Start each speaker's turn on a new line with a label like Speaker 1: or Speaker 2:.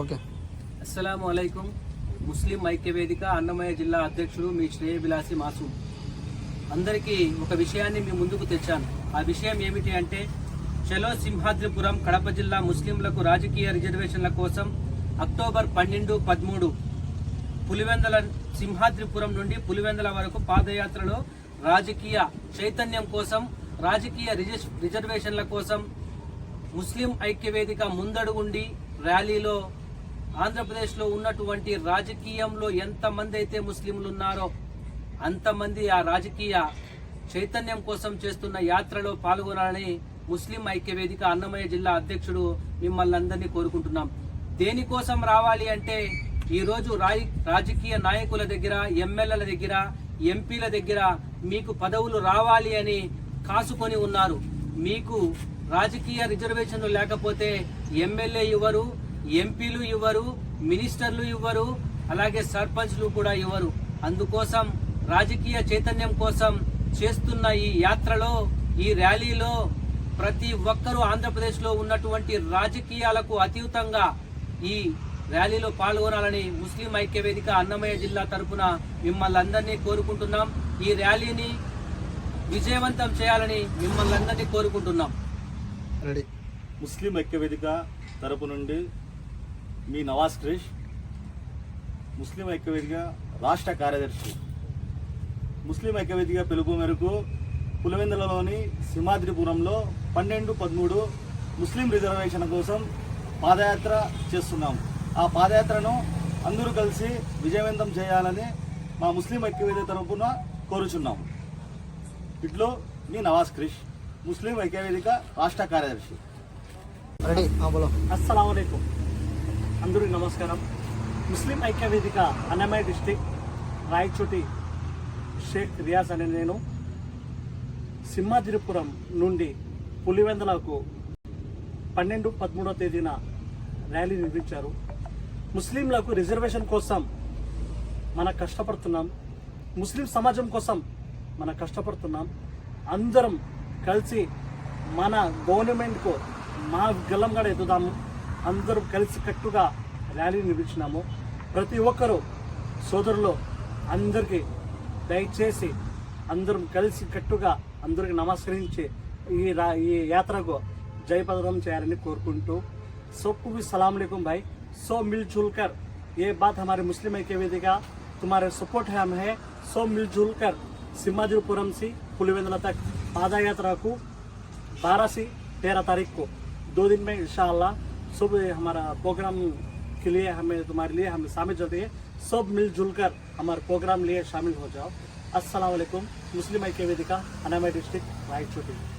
Speaker 1: Okay.
Speaker 2: అస్సలం అయికం ముస్లిం ఐక్య వేదిక అన్నమయ్య జిల్లా అధ్యక్షుడు మీ శ్రేయభిలాసి మాసూమ్ అందరికీ ఒక విషయాన్ని మీ ముందుకు తెచ్చాను. ఆ విషయం ఏమిటి అంటే చలో సింహాద్రిపురం కడప జిల్లా ముస్లింలకు రాజకీయ రిజర్వేషన్ల కోసం అక్టోబర్ పన్నెండు పదమూడు పులివెందల సింహాద్రిపురం నుండి పులివెందల వరకు పాదయాత్రలో రాజకీయ చైతన్యం కోసం రాజకీయ రిజర్వేషన్ల కోసం ముస్లిం ఐక్యవేదిక ముందడుగుండి ర్యాలీలో ఆంధ్రప్రదేశ్లో ఉన్నటువంటి రాజకీయంలో ఎంతమంది అయితే ముస్లింలు ఉన్నారో అంతమంది ఆ రాజకీయ చైతన్యం కోసం చేస్తున్న యాత్రలో పాల్గొనాలని ముస్లిం ఐక్యవేదిక అన్నమయ్య జిల్లా అధ్యక్షుడు మిమ్మల్ని అందరినీ కోరుకుంటున్నాం. దేనికోసం రావాలి అంటే ఈరోజు రాయి రాజకీయ నాయకుల దగ్గర ఎమ్మెల్యేల దగ్గర ఎంపీల దగ్గర మీకు పదవులు రావాలి అని కాసుకొని ఉన్నారు. మీకు రాజకీయ రిజర్వేషన్లు లేకపోతే ఎమ్మెల్యే ఇవ్వరు ఎంపీలు ఇవ్వరు మినిస్టర్లు ఇవ్వరు అలాగే సర్పంచ్లు కూడా ఇవ్వరు. అందుకోసం రాజకీయ చైతన్యం కోసం చేస్తున్న ఈ యాత్రలో ఈ ర్యాలీలో ప్రతి ఒక్కరూ ఆంధ్రప్రదేశ్లో ఉన్నటువంటి రాజకీయాలకు అతీతంగా ఈ ర్యాలీలో పాల్గొనాలని ముస్లిం ఐక్య వేదిక అన్నమయ్య జిల్లా తరపున మిమ్మల్ని అందరినీ కోరుకుంటున్నాం. ఈ ర్యాలీని విజయవంతం చేయాలని మిమ్మల్ని అందరినీ కోరుకుంటున్నాం.
Speaker 1: రెడీ.
Speaker 3: ముస్లిం ఐక్యవేదిక తరపు నుండి మీ నవాజ్ క్రిష్ ముస్లిం ఐక్యవేదిక రాష్ట్ర కార్యదర్శి. ముస్లిం ఐక్యవేదిక పిలుపు మేరకు పులివెందులలోని సింహాద్రిపురంలో పన్నెండు పదమూడు ముస్లిం రిజర్వేషన్ కోసం పాదయాత్ర చేస్తున్నాం. ఆ పాదయాత్రను అందరూ కలిసి విజయవంతం చేయాలని మా ముస్లిం ఐక్యవేదిక తరపున కోరుచున్నాం. ఇట్లో మీ నవాజ్ క్రిష్ ముస్లిం ఐక్యవేదిక రాష్ట్ర కార్యదర్శి.
Speaker 1: రెడీ. బోలో.
Speaker 4: అస్సలం అందరికీ నమస్కారం. ముస్లిం ఐక్య వేదిక అన్నమయ్య డిస్టిక్ రాయచోటి షేక్ రియాజ్ అనే నేను. సింహాద్రిపురం నుండి పులివెందులకు పన్నెండు పదమూడవ తేదీన ర్యాలీ నిర్మించారు ముస్లింలకు రిజర్వేషన్ కోసం మనం కష్టపడుతున్నాం. ముస్లిం సమాజం కోసం మనం కష్టపడుతున్నాం. అందరం కలిసి మన గవర్నమెంట్కు మా గల్లంగా ఎదుదాము అందరం కలిసి కట్టుగా ర్యాలీ నిర్వహించినాము ప్రతి ఒక్కరూ సోదరులు అందరికీ దయచేసి అందరం కలిసి కట్టుగా అందరికి నమస్కరించి ఈ రా ఈ యాత్రకు జయపదం చేయాలని కోరుకుంటూ सबको भी सलाम अलैकुम भाई सो मिलजुल कर ये बात हमारे मुस्लिम ऐक्य वेदिका तुम्हारे सपोर्ट है हम है सो मिलजुल कर सिम्हाद्रीपुरम से पुलिवेंद्र तक पादा यात्रा को बारह से तेरह तारीख को दो दिन में इंशाअल्लाह सब हमारा प्रोग्राम के लिए हमें तुम्हारे लिए हम शामिल होते हैं। सब मिलजुल कर हमारे प्रोग्राम लिए शामिल हो जाओ। असलम मुस्लिम आई के वेदिका अनामय डिस्ट्रिक्ट रायचोटी।